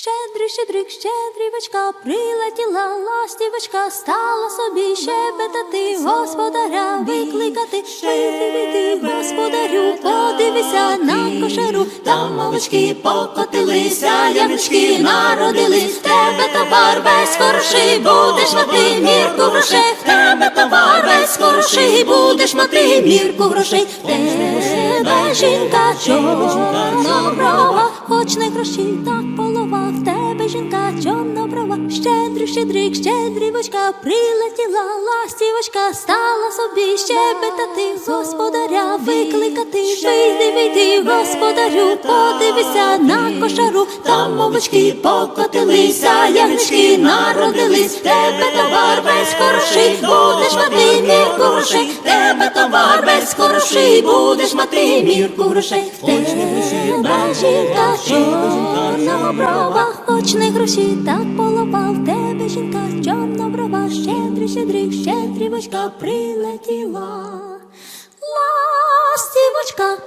Щедрий, щедрик, щедрівочка, прилетіла ластівочка, стала собі щебетати, господаря викликати, вийди, господарю, подивися на кошару, там мовочки покотилися, ямочки народились, тебе товар весь хороший, будеш мати мірку грошей, тебе товар весь хороший, будеш мати мірку грошей, тебе жінка чорноброва, хоч не гроші, так полова, в тебе жінка чорноброва, щедрий, щедрик, щедрівочка, прилетіла ластівочка, стала собі щебетати, господаря викликати, вийди, вийди, господарю, подивися на кошару, там мовочки покотилися, ягнички народились, тебе товар весь хороший, будеш мати товар хороший, будеш мати мірку грошей, в тебе жінка чорноброва, хоч не гроші, так полопав тебе жінка чорноброва, щедрий, щедрі щедрівочка прилетіла. Ластівочка